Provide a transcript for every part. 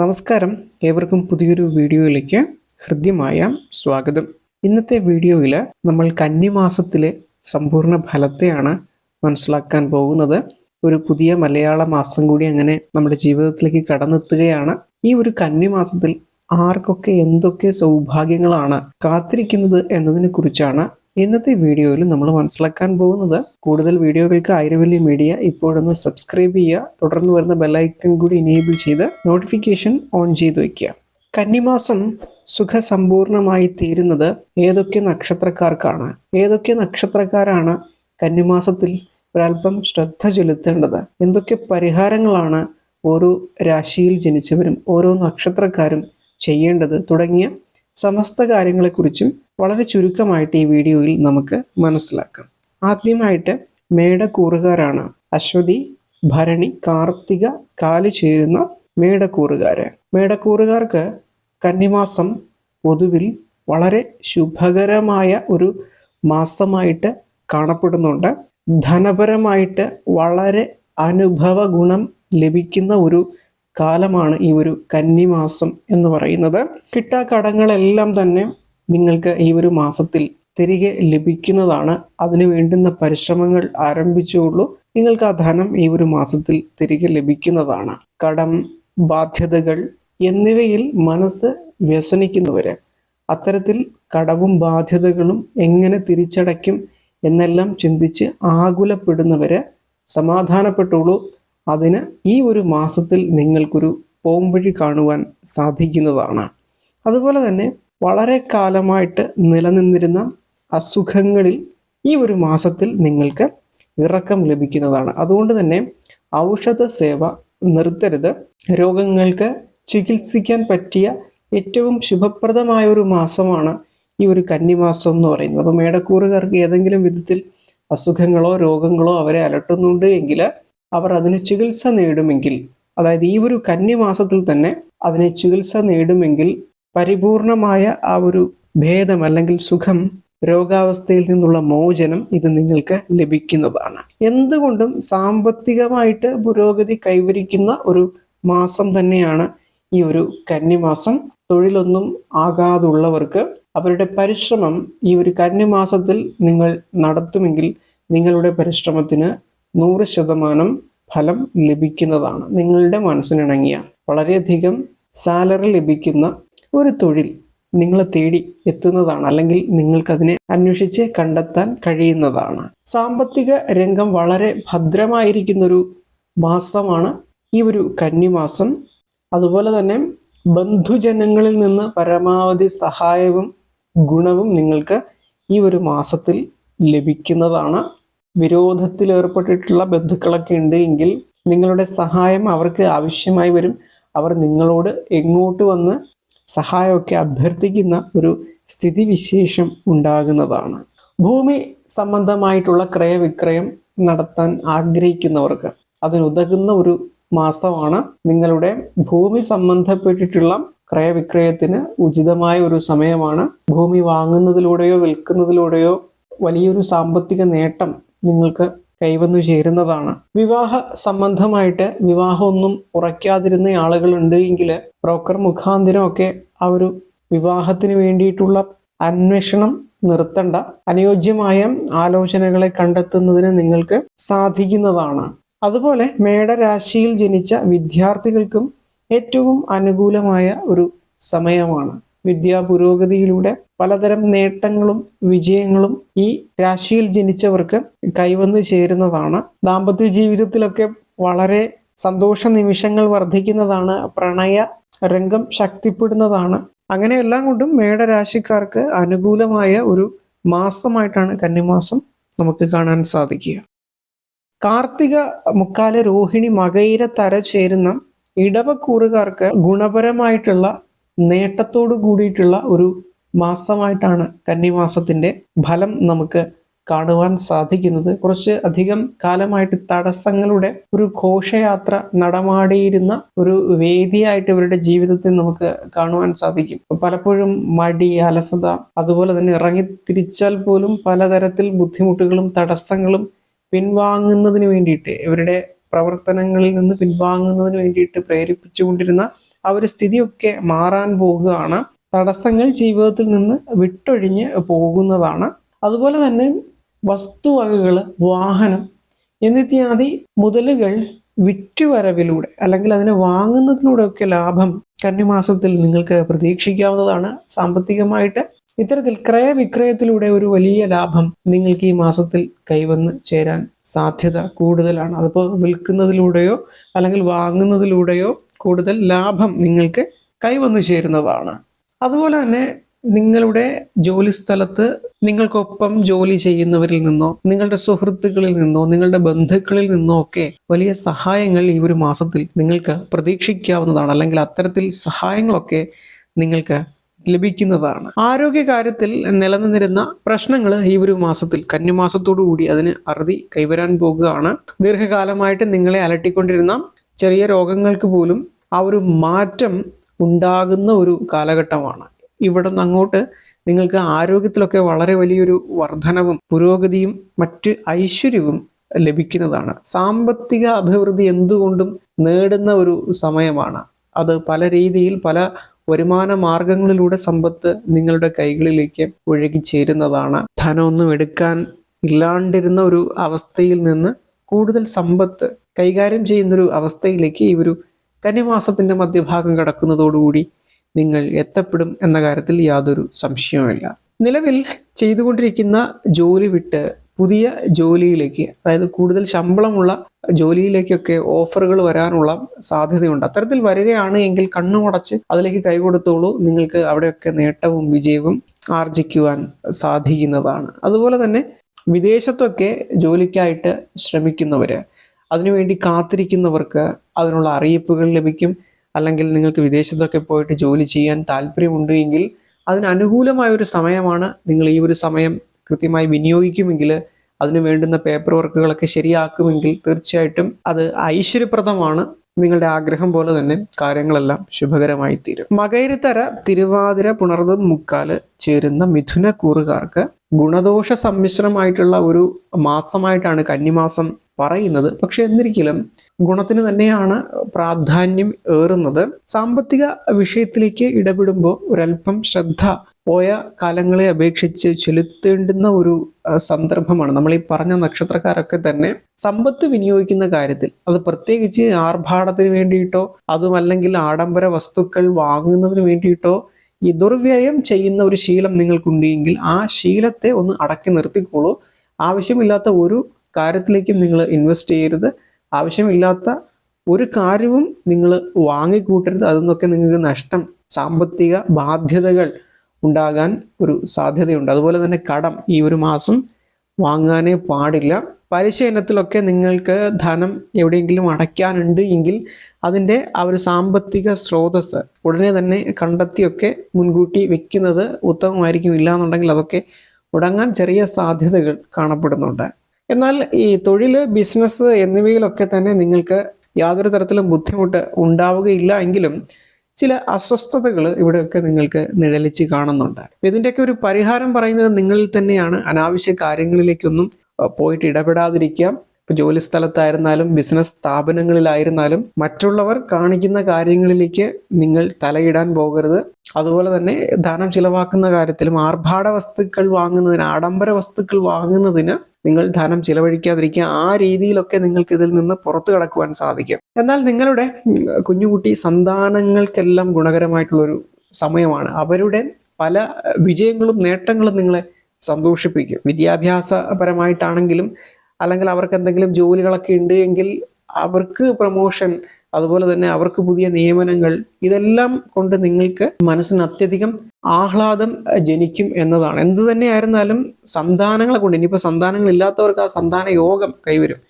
നമസ്കാരം. ഏവർക്കും പുതിയൊരു വീഡിയോയിലേക്ക് ഹൃദ്യമായ സ്വാഗതം. ഇന്നത്തെ വീഡിയോയിൽ നമ്മൾ കന്നിമാസത്തിലെ സമ്പൂർണ ഫലത്തെയാണ് മനസ്സിലാക്കാൻ പോകുന്നത്. ഒരു പുതിയ മലയാള മാസം കൂടി അങ്ങനെ നമ്മുടെ ജീവിതത്തിലേക്ക് കടന്നെത്തുകയാണ്. ഈ ഒരു കന്നിമാസത്തിൽ ആർക്കൊക്കെ എന്തൊക്കെ സൗഭാഗ്യങ്ങളാണ് കാത്തിരിക്കുന്നത് എന്നതിനെ കുറിച്ചാണ് ഇന്നത്തെ വീഡിയോയിൽ നമ്മൾ മനസ്സിലാക്കാൻ പോകുന്നത് കൂടുതൽ വീഡിയോകൾക്ക് ആയിരവല്ലി മീഡിയ ഇപ്പോഴൊന്ന് സബ്സ്ക്രൈബ് ചെയ്യുക തുടർന്ന് വരുന്ന ബെല്ലൈക്കൺ കൂടി ഇനേബിൾ ചെയ്ത് നോട്ടിഫിക്കേഷൻ ഓൺ ചെയ്ത് വയ്ക്കുക. കന്നിമാസം സുഖസമ്പൂർണമായി തീരുന്നത് ഏതൊക്കെ നക്ഷത്രക്കാർക്കാണ്? ഏതൊക്കെ നക്ഷത്രക്കാരാണ് കന്നിമാസത്തിൽ ഒരല്പം ശ്രദ്ധ ചെലുത്തേണ്ടത്? എന്തൊക്കെ പരിഹാരങ്ങളാണ് ഓരോ രാശിയിൽ ജനിച്ചവരും ഓരോ നക്ഷത്രക്കാരും ചെയ്യേണ്ടത്? തുടങ്ങിയ സമസ്ത കാര്യങ്ങളെക്കുറിച്ചും വളരെ ചുരുക്കമായിട്ട് ഈ വീഡിയോയിൽ നമുക്ക് മനസ്സിലാക്കാം. ആദ്യമായിട്ട് മേടക്കൂറുകാരാണ്. അശ്വതി ഭരണി കാർത്തിക കാലി ചേരുന്ന മേടക്കൂറുകാര്. മേടക്കൂറുകാർക്ക് കന്നിമാസം പൊതുവിൽ വളരെ ശുഭകരമായ ഒരു മാസമായിട്ട് കാണപ്പെടുന്നുണ്ട്. ധനപരമായിട്ട് വളരെ അനുഭവ ഗുണം ലഭിക്കുന്ന ഒരു കാലമാണ് ഈ ഒരു കന്നിമാസം എന്ന് പറയുന്നത്. കിട്ടാക്കടങ്ങളെല്ലാം തന്നെ നിങ്ങൾക്ക് ഈ ഒരു മാസത്തിൽ തിരികെ ലഭിക്കുന്നതാണ്. അതിനു വേണ്ടുന്ന പരിശ്രമങ്ങൾ ആരംഭിച്ചുള്ളൂ. നിങ്ങൾക്ക് ആ ധനം ഈ ഒരു മാസത്തിൽ തിരികെ ലഭിക്കുന്നതാണ്. കടം ബാധ്യതകൾ എന്നിവയിൽ മനസ്സ് വ്യസനിക്കുന്നവര് അത്തരത്തിൽ കടവും ബാധ്യതകളും എങ്ങനെ തിരിച്ചടയ്ക്കും എന്നെല്ലാം ചിന്തിച്ച് ആകുലപ്പെടുന്നവര് സമാധാനപ്പെട്ടുള്ളൂ അതിന് ഈ ഒരു മാസത്തിൽ നിങ്ങൾക്കൊരു പോംവഴി കാണുവാൻ സാധിക്കുന്നതാണ്. അതുപോലെ തന്നെ വളരെ കാലമായിട്ട് നിലനിന്നിരുന്ന അസുഖങ്ങളിൽ ഈ ഒരു മാസത്തിൽ നിങ്ങൾക്ക് ഇറക്കം ലഭിക്കുന്നതാണ്. അതുകൊണ്ട് തന്നെ ഔഷധ സേവ നിർത്തരുത്. രോഗങ്ങൾക്ക് ചികിത്സിക്കാൻ പറ്റിയ ഏറ്റവും ശുഭപ്രദമായ ഒരു മാസമാണ് ഈ ഒരു കന്നിമാസം എന്ന് പറയുന്നത്. അപ്പോൾ മേടക്കൂറുകാർക്ക് ഏതെങ്കിലും വിധത്തിൽ അസുഖങ്ങളോ രോഗങ്ങളോ അവരെ അലട്ടുന്നുണ്ട് എങ്കിൽ അവർ അതിന് ചികിത്സ നേടുമെങ്കിൽ അതായത് ഈ ഒരു കന്നിമാസത്തിൽ തന്നെ അതിന് ചികിത്സ നേടുമെങ്കിൽ പരിപൂർണമായ ആ ഒരു ഭേദം അല്ലെങ്കിൽ സുഖം രോഗാവസ്ഥയിൽ നിന്നുള്ള മോചനം ഇത് നിങ്ങൾക്ക് ലഭിക്കുന്നതാണ്. എന്തുകൊണ്ടും സാമ്പത്തികമായിട്ട് പുരോഗതി കൈവരിക്കുന്ന ഒരു മാസം തന്നെയാണ് ഈ ഒരു കന്നിമാസം. തൊഴിലൊന്നും ആകാതുള്ളവർക്ക് അവരുടെ പരിശ്രമം ഈ ഒരു കന്നിമാസത്തിൽ നിങ്ങൾ നടത്തുമെങ്കിൽ നിങ്ങളുടെ പരിശ്രമത്തിന് നൂറ് ശതമാനം ഫലം ലഭിക്കുന്നതാണ്. നിങ്ങളുടെ മനസ്സിനിണങ്ങിയ വളരെയധികം സാലറി ലഭിക്കുന്ന ഒരു തൊഴിൽ നിങ്ങളെ തേടി എത്തുന്നതാണ് അല്ലെങ്കിൽ നിങ്ങൾക്കതിനെ അന്വേഷിച്ച് കണ്ടെത്താൻ കഴിയുന്നതാണ്. സാമ്പത്തിക രംഗം വളരെ ഭദ്രമായിരിക്കുന്നൊരു മാസമാണ് ഈ ഒരു കന്നിമാസം. അതുപോലെ തന്നെ ബന്ധുജനങ്ങളിൽ നിന്ന് പരമാവധി സഹായവും ഗുണവും നിങ്ങൾക്ക് ഈ ഒരു മാസത്തിൽ ലഭിക്കുന്നതാണ്. വിരോധത്തിൽ ഏർപ്പെട്ടിട്ടുള്ള ബന്ധുക്കളൊക്കെ ഉണ്ട് എങ്കിൽ നിങ്ങളുടെ സഹായം അവർക്ക് ആവശ്യമായി വരും. അവർ നിങ്ങളോട് എങ്ങോട്ട് വന്ന് സഹായമൊക്കെ അഭ്യർത്ഥിക്കുന്ന ഒരു സ്ഥിതിവിശേഷം ഉണ്ടാകുന്നതാണ്. ഭൂമി സംബന്ധമായിട്ടുള്ള ക്രയവിക്രയം നടത്താൻ ആഗ്രഹിക്കുന്നവർക്ക് അതിനുതകുന്ന ഒരു മാസമാണ് നിങ്ങളുടെ ഭൂമി സംബന്ധപ്പെട്ടിട്ടുള്ള ക്രയവിക്രയത്തിന് ഉചിതമായ ഒരു സമയമാണ്. ഭൂമി വാങ്ങുന്നതിലൂടെയോ വിൽക്കുന്നതിലൂടെയോ വലിയൊരു സാമ്പത്തിക നേട്ടം നിങ്ങൾക്ക് കൈവന്നു ചേരുന്നതാണ്. വിവാഹ സംബന്ധമായിട്ട് വിവാഹമൊന്നും ഉറയ്ക്കാതിരുന്ന ആളുകളുണ്ട് എങ്കിൽ ബ്രോക്കർ മുഖാന്തിരമൊക്കെ ആ ഒരു വിവാഹത്തിന് വേണ്ടിയിട്ടുള്ള അന്വേഷണം നിർത്തണ്ട അനുയോജ്യമായ ആലോചനകളെ കണ്ടെത്തുന്നതിന് നിങ്ങൾക്ക് സാധിക്കുന്നതാണ്. അതുപോലെ മേടരാശിയിൽ ജനിച്ച വിദ്യാർത്ഥികൾക്കും ഏറ്റവും അനുകൂലമായ ഒരു സമയമാണ്. വിദ്യാ പുരോഗതിയിലൂടെ പലതരം നേട്ടങ്ങളും വിജയങ്ങളും ഈ രാശിയിൽ ജനിച്ചവർക്ക് കൈവന്നു ചേരുന്നതാണ്. ദാമ്പത്യ ജീവിതത്തിലൊക്കെ വളരെ സന്തോഷ നിമിഷങ്ങൾ വർദ്ധിക്കുന്നതാണ്. പ്രണയ രംഗം ശക്തിപ്പെടുന്നതാണ്. അങ്ങനെ എല്ലാം കൊണ്ടും മേടരാശിക്കാർക്ക് അനുകൂലമായ ഒരു മാസമായിട്ടാണ് കന്നിമാസം നമുക്ക് കാണാൻ സാധിക്കുക. കാർത്തിക മുക്കാല രോഹിണി മകയിര തര ചേരുന്ന ഇടവക്കൂറുകാർക്ക് ഗുണപരമായിട്ടുള്ള നേട്ടത്തോടു കൂടിയിട്ടുള്ള ഒരു മാസമായിട്ടാണ് കന്നിമാസത്തിന്റെ ഫലം നമുക്ക് കാണുവാൻ സാധിക്കുന്നത്. കുറച്ച് അധികം കാലമായിട്ട് തടസ്സങ്ങളുടെ ഒരു ഘോഷയാത്ര നടമാടിയിരുന്ന ഒരു വേദിയായിട്ട് ഇവരുടെ ജീവിതത്തിൽ നമുക്ക് കാണുവാൻ സാധിക്കും. പലപ്പോഴും മടി അലസത അതുപോലെ തന്നെ ഇറങ്ങി തിരിച്ചാൽ പോലും പലതരത്തിൽ ബുദ്ധിമുട്ടുകളും തടസ്സങ്ങളും പിൻവാങ്ങുന്നതിന് വേണ്ടിയിട്ട് ഇവരുടെ പ്രവർത്തനങ്ങളിൽ നിന്ന് പിൻവാങ്ങുന്നതിന് വേണ്ടിയിട്ട് പ്രേരിപ്പിച്ചുകൊണ്ടിരുന്ന ആ ഒരു സ്ഥിതിയൊക്കെ മാറാൻ പോകുകയാണ്. തടസ്സങ്ങൾ ജീവിതത്തിൽ നിന്ന് വിട്ടൊഴിഞ്ഞ് പോകുന്നതാണ്. അതുപോലെ തന്നെ വസ്തുവകകൾ വാഹനം എന്നിത്യാദി മുതലുകൾ വിറ്റുവരവിലൂടെ അല്ലെങ്കിൽ അതിനെ വാങ്ങുന്നതിലൂടെയൊക്കെ ലാഭം കന്നിമാസത്തിൽ നിങ്ങൾക്ക് പ്രതീക്ഷിക്കാവുന്നതാണ്. സാമ്പത്തികമായിട്ട് ഇത്തരത്തിൽ ക്രയവിക്രയത്തിലൂടെ ഒരു വലിയ ലാഭം നിങ്ങൾക്ക് ഈ മാസത്തിൽ കൈവന്ന് ചേരാൻ സാധ്യത കൂടുതലാണ്. അതിപ്പോൾ വിൽക്കുന്നതിലൂടെയോ അല്ലെങ്കിൽ വാങ്ങുന്നതിലൂടെയോ കൂടുതൽ ലാഭം നിങ്ങൾക്ക് കൈവന്നു ചേരുന്നതാണ്. അതുപോലെ തന്നെ നിങ്ങളുടെ ജോലി സ്ഥലത്ത് നിങ്ങൾക്കൊപ്പം ജോലി ചെയ്യുന്നവരിൽ നിന്നോ നിങ്ങളുടെ സുഹൃത്തുക്കളിൽ നിന്നോ നിങ്ങളുടെ ബന്ധുക്കളിൽ നിന്നോ ഒക്കെ വലിയ സഹായങ്ങൾ ഈ ഒരു മാസത്തിൽ നിങ്ങൾക്ക് പ്രതീക്ഷിക്കാവുന്നതാണ്. അല്ലെങ്കിൽ അത്തരത്തിൽ സഹായങ്ങളൊക്കെ നിങ്ങൾക്ക് ലഭിക്കുന്നതാണ്. ആരോഗ്യ കാര്യത്തിൽ നിലനിന്നിരുന്ന പ്രശ്നങ്ങൾ ഈ ഒരു മാസത്തിൽ കന്നിമാസത്തോടു കൂടി അതിന് അറുതി കൈവരാൻ പോകുകയാണ്. ദീർഘകാലമായിട്ട് നിങ്ങളെ അലട്ടിക്കൊണ്ടിരുന്ന ചെറിയ രോഗങ്ങൾക്ക് പോലും ആ ഒരു മാറ്റം ഉണ്ടാകുന്ന ഒരു കാലഘട്ടമാണ്. ഇവിടെ നിന്ന് അങ്ങോട്ട് നിങ്ങൾക്ക് ആരോഗ്യത്തിലൊക്കെ വളരെ വലിയൊരു വർധനവും പുരോഗതിയും മറ്റ് ഐശ്വര്യവും ലഭിക്കുന്നതാണ്. സാമ്പത്തിക അഭിവൃദ്ധി എന്തുകൊണ്ടും നേടുന്ന ഒരു സമയമാണ്. അത് പല രീതിയിൽ പല വരുമാന മാർഗങ്ങളിലൂടെ സമ്പത്ത് നിങ്ങളുടെ കൈകളിലേക്ക് ഒഴുകി ചേരുന്നതാണ്. ധനമൊന്നും എടുക്കാൻ ഇല്ലാണ്ടിരുന്ന ഒരു അവസ്ഥയിൽ നിന്ന് കൂടുതൽ സമ്പത്ത് കൈകാര്യം ചെയ്യുന്നൊരു അവസ്ഥയിലേക്ക് ഈ ഒരു കന്നിമാസത്തിന്റെ മധ്യഭാഗം കടക്കുന്നതോടുകൂടി നിങ്ങൾ എത്തപ്പെടും എന്ന കാര്യത്തിൽ യാതൊരു സംശയവുമില്ല. നിലവിൽ ചെയ്തുകൊണ്ടിരിക്കുന്ന ജോലി വിട്ട് പുതിയ ജോലിയിലേക്ക് അതായത് കൂടുതൽ ശമ്പളമുള്ള ജോലിയിലേക്കൊക്കെ ഓഫറുകൾ വരാനുള്ള സാധ്യതയുണ്ട്. അത്തരത്തിൽ വരികയാണ് എങ്കിൽ കണ്ണുമടച്ച് അതിലേക്ക് കൈകൊടുത്തോളൂ നിങ്ങൾക്ക് അവിടെയൊക്കെ നേട്ടവും വിജയവും ആർജിക്കുവാൻ സാധിക്കുന്നതാണ്. അതുപോലെ തന്നെ വിദേശത്തൊക്കെ ജോലിക്കായിട്ട് ശ്രമിക്കുന്നവര് അതിനുവേണ്ടി കാത്തിരിക്കുന്നവർക്ക് അതിനുള്ള അറിയിപ്പുകൾ ലഭിക്കും. അല്ലെങ്കിൽ നിങ്ങൾക്ക് വിദേശത്തൊക്കെ പോയിട്ട് ജോലി ചെയ്യാൻ താല്പര്യമുണ്ട് എങ്കിൽ അതിനനുകൂലമായ ഒരു സമയമാണ്. നിങ്ങൾ ഈ ഒരു സമയം കൃത്യമായി വിനിയോഗിക്കുമെങ്കിൽ അതിന് വേണ്ടുന്ന പേപ്പർ വർക്കുകളൊക്കെ ശരിയാക്കുമെങ്കിൽ തീർച്ചയായിട്ടും അത് ഐശ്വര്യപ്രദമാണ്. നിങ്ങളുടെ ആഗ്രഹം പോലെ തന്നെ കാര്യങ്ങളെല്ലാം ശുഭകരമായി തീരും മകൈരത്തര തിരുവാതിര പുണർന്ന് മുക്കാൽ ചേരുന്ന മിഥുന കൂറുകാർക്ക് ഗുണദോഷ സമ്മിശ്രമായിട്ടുള്ള ഒരു മാസമായിട്ടാണ് കന്നിമാസം പറയുന്നത്. പക്ഷെ എന്നിരിക്കലും ഗുണത്തിന് തന്നെയാണ് പ്രാധാന്യം ഏറുന്നത്. സാമ്പത്തിക വിഷയത്തിലേക്ക് ഇടപെടുമ്പോൾ ഒരല്പം ശ്രദ്ധ പോയ കാലങ്ങളെ അപേക്ഷിച്ച് ചെലുത്തേണ്ടുന്ന ഒരു സന്ദർഭമാണ്. നമ്മൾ ഈ പറഞ്ഞ നക്ഷത്രക്കാരൊക്കെ തന്നെ സമ്പത്ത് വിനിയോഗിക്കുന്ന കാര്യത്തിൽ അത് പ്രത്യേകിച്ച് ആർഭാടത്തിന് വേണ്ടിയിട്ടോ അതുമല്ലെങ്കിൽ ആഡംബര വസ്തുക്കൾ വാങ്ങുന്നതിന് വേണ്ടിയിട്ടോ ഈ ദുർവ്യയം ചെയ്യുന്ന ഒരു ശീലം നിങ്ങൾക്കുണ്ടെങ്കിൽ ആ ശീലത്തെ ഒന്ന് അടക്കി നിർത്തിക്കോളൂ. ആവശ്യമില്ലാത്ത ഒരു കാര്യത്തിലേക്കും നിങ്ങൾ ഇൻവെസ്റ്റ് ചെയ്യരുത്. ആവശ്യമില്ലാത്ത ഒരു കാര്യവും നിങ്ങൾ വാങ്ങിക്കൂട്ടരുത്. അതിൽ നിന്നൊക്കെ നിങ്ങൾക്ക് നഷ്ടം സാമ്പത്തിക ബാധ്യതകൾ ഉണ്ടാകാൻ ഒരു സാധ്യതയുണ്ട്. അതുപോലെ തന്നെ കടം ഈ ഒരു മാസം വാങ്ങാനേ പാടില്ല. പലിശ ഇനത്തിലൊക്കെ നിങ്ങൾക്ക് ധനം എവിടെയെങ്കിലും അടയ്ക്കാനുണ്ട് എങ്കിൽ അതിന്റെ ആ ഒരു സാമ്പത്തിക സ്രോതസ് ഉടനെ തന്നെ കണ്ടെത്തിയൊക്കെ മുൻകൂട്ടി വെക്കുന്നത് ഉത്തമമായിരിക്കും. ഇല്ല എന്നുണ്ടെങ്കിൽ അതൊക്കെ മുടങ്ങാൻ ചെറിയ സാധ്യതകൾ കാണപ്പെടുന്നുണ്ട്. എന്നാൽ ഈ തൊഴിൽ ബിസിനസ് എന്നിവയിലൊക്കെ തന്നെ നിങ്ങൾക്ക് യാതൊരു തരത്തിലും ബുദ്ധിമുട്ട് ഉണ്ടാവുകയില്ല എങ്കിലും ചില അസ്വസ്ഥതകൾ ഇവിടെയൊക്കെ നിങ്ങൾക്ക് നിഴലിച്ച് കാണുന്നുണ്ട്. ഇതിന്റെയൊക്കെ ഒരു പരിഹാരം പറയുന്നത് നിങ്ങളിൽ തന്നെയാണ്. അനാവശ്യ കാര്യങ്ങളിലേക്കൊന്നും പോയിട്ട് ഇടപെടാതിരിക്കാം. ഇപ്പൊ ജോലി സ്ഥലത്തായിരുന്നാലും ബിസിനസ് സ്ഥാപനങ്ങളിലായിരുന്നാലും മറ്റുള്ളവർ കാണിക്കുന്ന കാര്യങ്ങളിലേക്ക് നിങ്ങൾ തലയിടാൻ പോകരുത്. അതുപോലെ തന്നെ ധനം ചിലവാക്കുന്ന കാര്യത്തിലും ആർഭാട വസ്തുക്കൾ വാങ്ങുന്നതിന് ആഡംബര വസ്തുക്കൾ വാങ്ങുന്നതിന് നിങ്ങൾ ധനം ചിലവഴിക്കാതിരിക്കുക ആ രീതിയിലൊക്കെ നിങ്ങൾക്ക് ഇതിൽ നിന്ന് പുറത്തു കടക്കുവാൻ സാധിക്കും. എന്നാൽ നിങ്ങളുടെ കുഞ്ഞുകുട്ടി സന്താനങ്ങൾക്കെല്ലാം ഗുണകരമായിട്ടുള്ളൊരു സമയമാണ്. അവരുടെ പല വിജയങ്ങളും നേട്ടങ്ങളും നിങ്ങളെ സന്തോഷിപ്പിക്കും. വിദ്യാഭ്യാസപരമായിട്ടാണെങ്കിലും അല്ലെങ്കിൽ അവർക്ക് എന്തെങ്കിലും ജോലികളൊക്കെ ഉണ്ട് എങ്കിൽ അവർക്ക് പ്രൊമോഷൻ അതുപോലെ തന്നെ അവർക്ക് പുതിയ നിയമനങ്ങൾ ഇതെല്ലാം കൊണ്ട് നിങ്ങൾക്ക് മനസ്സിന് അത്യധികം ആഹ്ലാദം ജനിക്കും എന്നതാണ്. എന്ത് തന്നെയായിരുന്നാലും സന്താനങ്ങളെ കൊണ്ട് ഇനിയിപ്പോൾ സന്താനങ്ങൾ ഇല്ലാത്തവർക്ക് ആ സന്താന യോഗം കൈവരും.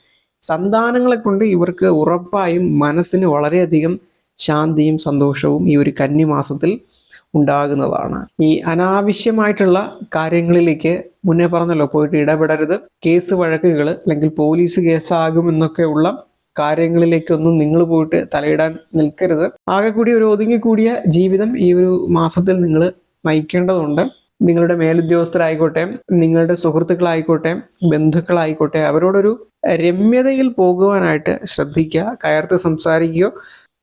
സന്താനങ്ങളെ കൊണ്ട് ഇവർക്ക് ഉറപ്പായും മനസ്സിന് വളരെയധികം ശാന്തിയും സന്തോഷവും ഈ ഒരു കന്നിമാസത്തിൽ ഉണ്ടാകുന്നതാണ്. ഈ അനാവശ്യമായിട്ടുള്ള കാര്യങ്ങളിലേക്ക് മുന്നേ പറഞ്ഞല്ലോ പോയിട്ട് ഇടപെടരുത്. കേസ് വഴക്കുകൾ അല്ലെങ്കിൽ പോലീസ് കേസാകുമെന്നൊക്കെയുള്ള കാര്യങ്ങളിലേക്കൊന്നും നിങ്ങൾ പോയിട്ട് തലയിടാൻ നിൽക്കരുത്. ആകെ കൂടി ഒരു ഒതുങ്ങിക്കൂടിയ ജീവിതം ഈ ഒരു മാസത്തിൽ നിങ്ങൾ നയിക്കേണ്ടതുണ്ട്. നിങ്ങളുടെ മേലുദ്യോഗസ്ഥരായിക്കോട്ടെ നിങ്ങളുടെ സുഹൃത്തുക്കളായിക്കോട്ടെ ബന്ധുക്കളായിക്കോട്ടെ അവരോടൊരു രമ്യതയിൽ പോകുവാനായിട്ട് ശ്രദ്ധിക്കുക കയർത്ത് സംസാരിക്കുകയോ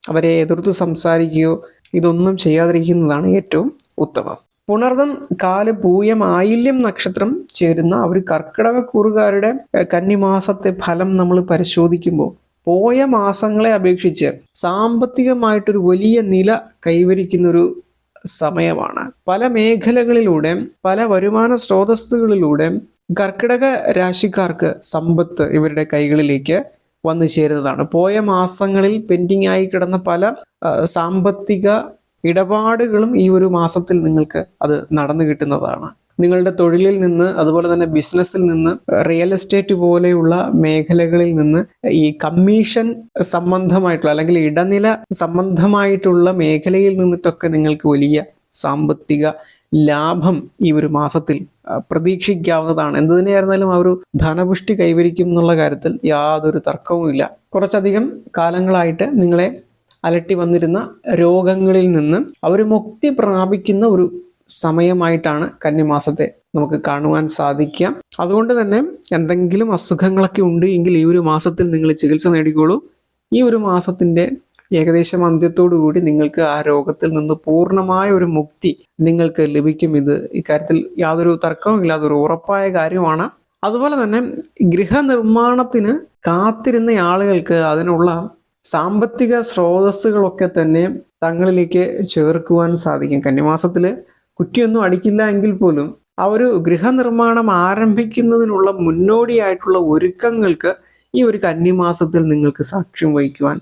അവരെ എതിർത്ത് സംസാരിക്കുകയോ ഇതൊന്നും ചെയ്യാതിരിക്കുന്നതാണ് ഏറ്റവും ഉത്തമം. പുണർദം കാൽ പൂയം ആയില്യം നക്ഷത്രം ചേരുന്ന ഒരു കർക്കിടക കൂറുകാരുടെ കന്നിമാസത്തെ ഫലം നമ്മൾ പരിശോധിക്കുമ്പോൾ പോയ മാസങ്ങളെ അപേക്ഷിച്ച് സാമ്പത്തികമായിട്ടൊരു വലിയ നില കൈവരിക്കുന്ന ഒരു സമയമാണ്. പല മേഖലകളിലൂടെ പല വരുമാന സ്രോതസ്സുകളിലൂടെ കർക്കിടക രാശിക്കാർക്ക് സമ്പത്ത് ഇവരുടെ കൈകളിലേക്ക് വന്നു ചേരുന്നതാണ്. പോയ മാസങ്ങളിൽ പെൻഡിങ് ആയി കിടന്ന പല സാമ്പത്തിക ഇടപാടുകളും ഈ ഒരു മാസത്തിൽ നിങ്ങൾക്ക് അത് നടന്നു കിട്ടുന്നതാണ്. നിങ്ങളുടെ തൊഴിലിൽ നിന്ന് അതുപോലെ തന്നെ ബിസിനസ്സിൽ നിന്ന് റിയൽ എസ്റ്റേറ്റ് പോലെയുള്ള മേഖലകളിൽ നിന്ന് ഈ കമ്മീഷൻ സംബന്ധമായിട്ടുള്ള അല്ലെങ്കിൽ ഇടനില സംബന്ധമായിട്ടുള്ള മേഖലയിൽ നിന്നിട്ടൊക്കെ നിങ്ങൾക്ക് വലിയ സാമ്പത്തിക ലാഭം ഈ ഒരു മാസത്തിൽ പ്രതീക്ഷിക്കാവുന്നതാണ്. എന്ത് തന്നെയായിരുന്നാലും ആ ഒരു ധനപുഷ്ടി കൈവരിക്കും എന്നുള്ള കാര്യത്തിൽ യാതൊരു തർക്കവുമില്ല കുറച്ചധികം കാലങ്ങളായിട്ട് നിങ്ങളെ അലട്ടി വന്നിരുന്ന രോഗങ്ങളിൽ നിന്ന് അവർ മുക്തി പ്രാപിക്കുന്ന ഒരു സമയമായിട്ടാണ് കന്നിമാസത്തെ നമുക്ക് കാണുവാൻ സാധിക്കാം അതുകൊണ്ട് തന്നെ എന്തെങ്കിലും അസുഖങ്ങളൊക്കെ ഉണ്ട് എങ്കിൽ ഈ ഒരു മാസത്തിൽ നിങ്ങൾ ചികിത്സ നേടിക്കോളൂ. ഈ ഒരു മാസത്തിന്റെ ഏകദേശം കൂടി നിങ്ങൾക്ക് ആ രോഗത്തിൽ നിന്ന് പൂർണമായ ഒരു മുക്തി നിങ്ങൾക്ക് ലഭിക്കും. ഇത് ഇക്കാര്യത്തിൽ യാതൊരു തർക്കവും ഇല്ല ഉറപ്പായ കാര്യമാണ്. അതുപോലെ തന്നെ ഗൃഹനിർമ്മാണത്തിന് കാത്തിരുന്ന ആളുകൾക്ക് അതിനുള്ള സാമ്പത്തിക സ്രോതസ്സുകളൊക്കെ തന്നെ തങ്ങളിലേക്ക് ചേർക്കുവാൻ സാധിക്കും. കന്നിമാസത്തിൽ കുറ്റിയൊന്നും അടിക്കില്ല എങ്കിൽ പോലും ആ ഒരു ഗൃഹനിർമ്മാണം ആരംഭിക്കുന്നതിനുള്ള മുന്നോടിയായിട്ടുള്ള ഒരുക്കങ്ങൾക്ക് ഈ ഒരു കന്നിമാസത്തിൽ നിങ്ങൾക്ക് സാക്ഷ്യം വഹിക്കുവാൻ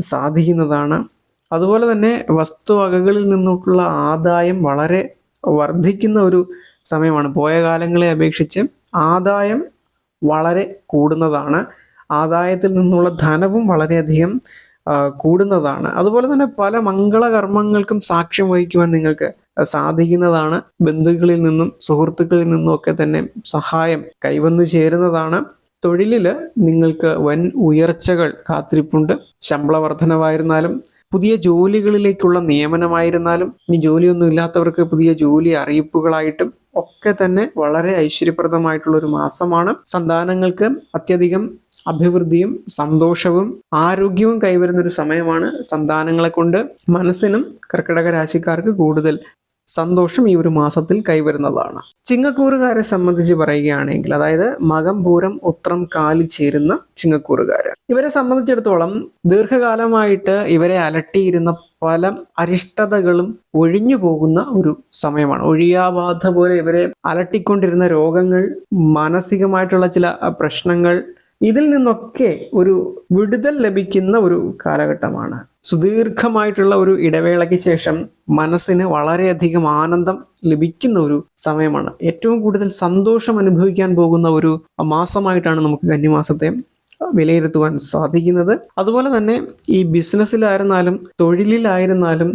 സാധിക്കുന്നതാണ്. അതുപോലെ തന്നെ വസ്തുവകകളിൽ നിന്നുള്ള ആദായം വളരെ വർദ്ധിക്കുന്ന ഒരു സമയമാണ്. പോയ കാലങ്ങളെ അപേക്ഷിച്ച് ആദായം വളരെ കൂടുന്നതാണ്. ആദായത്തിൽ നിന്നുള്ള ധനവും വളരെയധികം കൂടുന്നതാണ്. അതുപോലെ തന്നെ പല മംഗളകർമ്മങ്ങൾക്കും സാക്ഷ്യം വഹിക്കുവാൻ നിങ്ങൾക്ക് സാധിക്കുന്നതാണ്. ബന്ധുക്കളിൽ നിന്നും സുഹൃത്തുക്കളിൽ നിന്നും ഒക്കെ തന്നെ സഹായം കൈവന്നു ചേരുന്നതാണ്. തൊഴിലിൽ നിങ്ങൾക്ക് വൻ ഉയർച്ചകൾ കാത്തിരിപ്പുണ്ട്. ശമ്പള വർധനവായിരുന്നാലും പുതിയ ജോലികളിലേക്കുള്ള നിയമനമായിരുന്നാലും ഇനി ജോലിയൊന്നും ഇല്ലാത്തവർക്ക് പുതിയ ജോലി അറിയിപ്പുകളായിട്ടും ഒക്കെ തന്നെ വളരെ ഐശ്വര്യപ്രദമായിട്ടുള്ള ഒരു മാസമാണ്. സന്താനങ്ങൾക്ക് അത്യധികം അഭിവൃദ്ധിയും സന്തോഷവും ആരോഗ്യവും കൈവരുന്ന ഒരു സമയമാണ് സന്താനങ്ങളെ കൊണ്ട്. മനസ്സിനും കർക്കിടക രാശിക്കാർക്ക് കൂടുതൽ സന്തോഷം ഈ ഒരു മാസത്തിൽ കൈവരുന്നതാണ്. ചിങ്ങക്കൂറുകാരെ സംബന്ധിച്ച് പറയുകയാണെങ്കിൽ അതായത് മകം പൂരം ഉത്രം കാലി ചേരുന്ന ചിങ്ങക്കൂറുകാര്. ഇവരെ സംബന്ധിച്ചിടത്തോളം ദീർഘകാലമായിട്ട് ഇവരെ അലട്ടിയിരുന്ന പല അരിഷ്ടതകളും ഒഴിഞ്ഞു പോകുന്ന ഒരു സമയമാണ്. ഒഴിയാബാധ പോലെ ഇവരെ അലട്ടിക്കൊണ്ടിരുന്ന രോഗങ്ങൾ മാനസികമായിട്ടുള്ള ചില പ്രശ്നങ്ങൾ ഇതിൽ നിന്നൊക്കെ ഒരു വിടുതൽ ലഭിക്കുന്ന ഒരു കാലഘട്ടമാണ്. സുദീർഘമായിട്ടുള്ള ഒരു ഇടവേളയ്ക്ക് ശേഷം മനസ്സിന് വളരെയധികം ആനന്ദം ലഭിക്കുന്ന ഒരു സമയമാണ്. ഏറ്റവും കൂടുതൽ സന്തോഷം അനുഭവിക്കാൻ പോകുന്ന ഒരു മാസമായിട്ടാണ് നമുക്ക് കന്നിമാസത്തെ വിലയിരുത്തുവാൻ സാധിക്കുന്നത്. അതുപോലെ തന്നെ ഈ ബിസിനസ്സിലായിരുന്നാലും തൊഴിലിലായിരുന്നാലും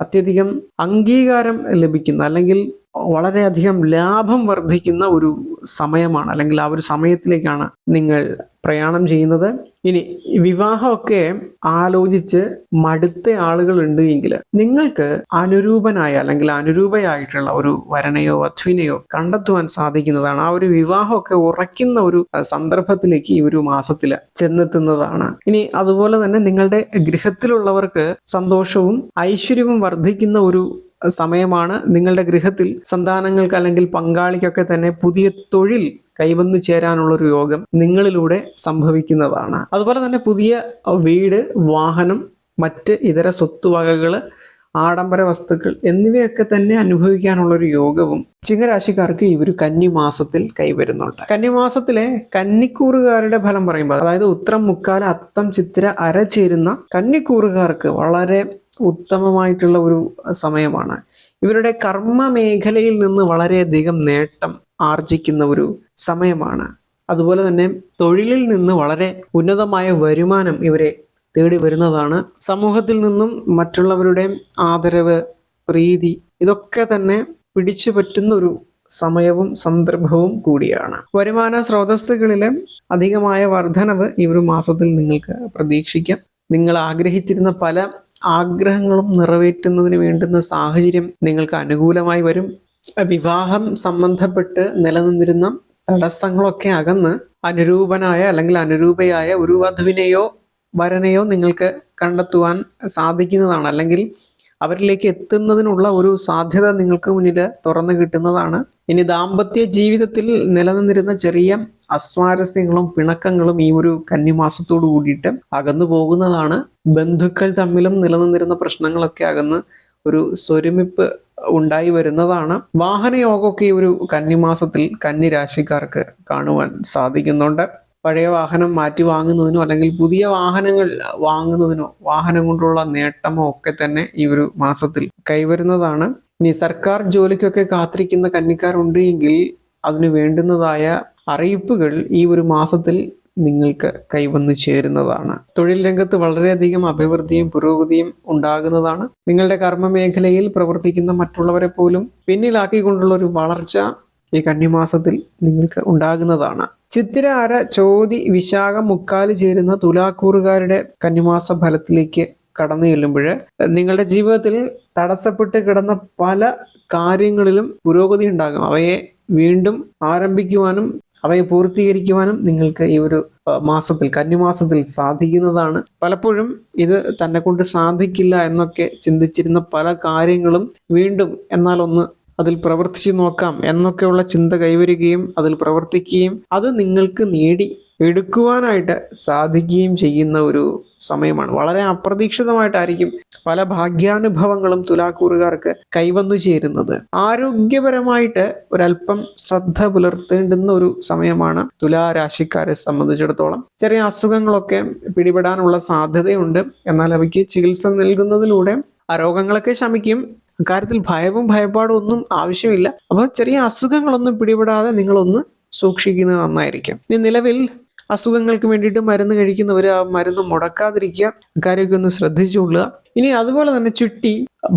അത്യധികം അംഗീകാരം ലഭിക്കുന്ന അല്ലെങ്കിൽ വളരെയധികം ലാഭം വർദ്ധിക്കുന്ന ഒരു സമയമാണ് അല്ലെങ്കിൽ ആ ഒരു സമയത്തിലേക്കാണ് നിങ്ങൾ പ്രയാണം ചെയ്യുന്നത്. ഇനി വിവാഹമൊക്കെ ആലോചിച്ച് മടുത്ത ആളുകൾ ഉണ്ട് എങ്കിൽ നിങ്ങൾക്ക് അനുരൂപനായ അല്ലെങ്കിൽ അനുരൂപയായിട്ടുള്ള ഒരു വരനെയോ വധുവിനെയോ കണ്ടെത്തുവാൻ സാധിക്കുന്നതാണ്. ആ ഒരു വിവാഹമൊക്കെ ഉറയ്ക്കുന്ന ഒരു സന്ദർഭത്തിലേക്ക് ഈ ഒരു മാസത്തിൽ ചെന്നെത്തുന്നതാണ്. ഇനി അതുപോലെ തന്നെ നിങ്ങളുടെ ഗൃഹത്തിലുള്ളവർക്ക് സന്തോഷവും ഐശ്വര്യവും വർദ്ധിക്കുന്ന ഒരു സമയമാണ്. നിങ്ങളുടെ ഗൃഹത്തിൽ സന്താനങ്ങൾക്ക് അല്ലെങ്കിൽ പങ്കാളിക്കൊക്കെ തന്നെ പുതിയ തൊഴിൽ കൈവന്നു ചേരാനുള്ളൊരു യോഗം നിങ്ങളിലൂടെ സംഭവിക്കുന്നതാണ്. അതുപോലെ തന്നെ പുതിയ വീട് വാഹനം മറ്റ് ഇതര സ്വത്തുവകകൾ ആഡംബര വസ്തുക്കൾ എന്നിവയൊക്കെ തന്നെ അനുഭവിക്കാനുള്ള ഒരു യോഗവും ചിങ്ങരാശിക്കാർക്ക് ഈ ഒരു കന്നിമാസത്തിൽ കൈവരുന്നുണ്ട്. കന്നിമാസത്തിലെ കന്നിക്കൂറുകാരുടെ ഫലം പറയുമ്പോൾ അതായത് ഉത്രം മുക്കാല അത്തം ചിത്തിര അര ചേരുന്ന കന്നിക്കൂറുകാർക്ക് വളരെ ഉത്തമമായിട്ടുള്ള ഒരു സമയമാണ്. ഇവരുടെ കർമ്മ മേഖലയിൽ നിന്ന് വളരെയധികം നേട്ടം ആർജിക്കുന്ന ഒരു സമയമാണ്. അതുപോലെ തന്നെ തൊഴിലിൽ നിന്ന് വളരെ ഉന്നതമായ വരുമാനം ഇവരെ തേടി വരുന്നതാണ്. സമൂഹത്തിൽ നിന്നും മറ്റുള്ളവരുടെ ആദരവ് പ്രീതി ഇതൊക്കെ തന്നെ പിടിച്ചു പറ്റുന്ന ഒരു സമയവും സന്ദർഭവും കൂടിയാണ്. വരുമാന സ്രോതസ്സുകളിലെ അധികമായ വർധനവ് ഈ ഒരു മാസത്തിൽ നിങ്ങൾക്ക് പ്രതീക്ഷിക്കാം. നിങ്ങൾ ആഗ്രഹിച്ചിരുന്ന പല ആഗ്രഹങ്ങളും നിറവേറ്റുന്നതിന് വേണ്ടുന്ന സാഹചര്യം നിങ്ങൾക്ക് അനുകൂലമായി വരും. വിവാഹം സംബന്ധപ്പെട്ട് നിലനിന്നിരുന്ന തടസ്സങ്ങളൊക്കെ അകന്ന് അനുരൂപനായ അല്ലെങ്കിൽ അനുരൂപയായ ഒരു വധുവിനെയോ വരനെയോ നിങ്ങൾക്ക് കണ്ടെത്തുവാൻ സാധിക്കുന്നതാണ്. അല്ലെങ്കിൽ അവരിലേക്ക് എത്തുന്നതിനുള്ള ഒരു സാധ്യത നിങ്ങൾക്ക് മുന്നിൽ തുറന്നു കിട്ടുന്നതാണ്. ഇനി ദാമ്പത്യ ജീവിതത്തിൽ നിലനിന്നിരുന്ന ചെറിയ അസ്വാരസ്യങ്ങളും പിണക്കങ്ങളും ഈ ഒരു കന്നിമാസത്തോടു കൂടിയിട്ട് അകന്നു പോകുന്നതാണ്. ബന്ധുക്കൾ തമ്മിലും നിലനിന്നിരുന്ന പ്രശ്നങ്ങളൊക്കെ അകന്ന് ഒരു സ്വരുമിപ്പ് ഉണ്ടായി വരുന്നതാണ്. വാഹനയോഗമൊക്കെ ഈ ഒരു കന്നിമാസത്തിൽ കന്നി രാശിക്കാർക്ക് കാണുവാൻ സാധിക്കുന്നുണ്ട്. പഴയ വാഹനം മാറ്റി വാങ്ങുന്നതിനോ അല്ലെങ്കിൽ പുതിയ വാഹനങ്ങൾ വാങ്ങുന്നതിനോ വാഹനം കൊണ്ടുള്ള നേട്ടമോ ഒക്കെ തന്നെ ഈ ഒരു മാസത്തിൽ കൈവരുന്നതാണ്. ഇനി സർക്കാർ ജോലിക്കൊക്കെ കാത്തിരിക്കുന്ന കന്നിക്കാരുണ്ട് എങ്കിൽ അതിന് വേണ്ടുന്നതായ അറിയിപ്പുകൾ ഈ ഒരു മാസത്തിൽ നിങ്ങൾക്ക് കൈവന്നു ചേരുന്നതാണ്. തൊഴിൽ രംഗത്ത് വളരെയധികം അഭിവൃദ്ധിയും പുരോഗതിയും ഉണ്ടാകുന്നതാണ്. നിങ്ങളുടെ കർമ്മ മേഖലയിൽ പ്രവർത്തിക്കുന്ന മറ്റുള്ളവരെ പോലും പിന്നിലാക്കിക്കൊണ്ടുള്ള ഒരു വളർച്ച ഈ കന്നിമാസത്തിൽ നിങ്ങൾക്ക് ഉണ്ടാകുന്നതാണ്. ചിത്തിര അര ചോതി വിശാഖം മുക്കാൽ ചേരുന്ന തുലാക്കൂറുകാരുടെ കന്നിമാസ ഫലത്തിലേക്ക് കടന്നു ചെല്ലുമ്പോൾ നിങ്ങളുടെ ജീവിതത്തിൽ തടസ്സപ്പെട്ട് കിടന്ന പല കാര്യങ്ങളിലും പുരോഗതി ഉണ്ടാകും. അവയെ വീണ്ടും ആരംഭിക്കുവാനും അവയെ പൂർത്തീകരിക്കുവാനും നിങ്ങൾക്ക് ഈ ഒരു മാസത്തിൽ കന്നിമാസത്തിൽ സാധിക്കുന്നതാണ്. പലപ്പോഴും ഇത് തന്നെ കൊണ്ട് സാധിക്കില്ല എന്നൊക്കെ ചിന്തിച്ചിരുന്ന പല കാര്യങ്ങളും വീണ്ടും എന്നാൽ ഒന്ന് അതിൽ പ്രവർത്തിച്ചു നോക്കാം എന്നൊക്കെയുള്ള ചിന്ത കൈവരികയും അതിൽ പ്രവർത്തിക്കുകയും അത് നിങ്ങൾക്ക് നേടി എടുക്കുവാനായിട്ട് സാധിക്കുകയും ചെയ്യുന്ന ഒരു സമയമാണ്. വളരെ അപ്രതീക്ഷിതമായിട്ടായിരിക്കും പല ഭാഗ്യാനുഭവങ്ങളും തുലാക്കൂറുകാർക്ക് കൈവന്നു ചേരുന്നത്. ആരോഗ്യപരമായിട്ട് ഒരല്പം ശ്രദ്ധ പുലർത്തേണ്ടുന്ന ഒരു സമയമാണ് തുലാരാശിക്കാരെ സംബന്ധിച്ചിടത്തോളം. ചെറിയ അസുഖങ്ങളൊക്കെ പിടിപെടാനുള്ള സാധ്യതയുണ്ട്. എന്നാൽ അവയ്ക്ക് ചികിത്സ നൽകുന്നതിലൂടെ ആ രോഗങ്ങളൊക്കെ ശമിക്കും. അക്കാര്യത്തിൽ ഭയവും ഭയപ്പാടും ഒന്നും ആവശ്യമില്ല. അപ്പോൾ ചെറിയ അസുഖങ്ങളൊന്നും പിടിപെടാതെ നിങ്ങളൊന്ന് സൂക്ഷിക്കുന്നത് നന്നായിരിക്കും. ഇനി നിലവിൽ അസുഖങ്ങൾക്ക് വേണ്ടിയിട്ട് മരുന്ന് കഴിക്കുന്നവർ ആ മരുന്ന് മുടക്കാതിരിക്കുക കാര്യമൊക്കെ ഒന്ന് ശ്രദ്ധിച്ചുകൊള്ളുക ഇനി അതുപോലെ തന്നെ ചുറ്റി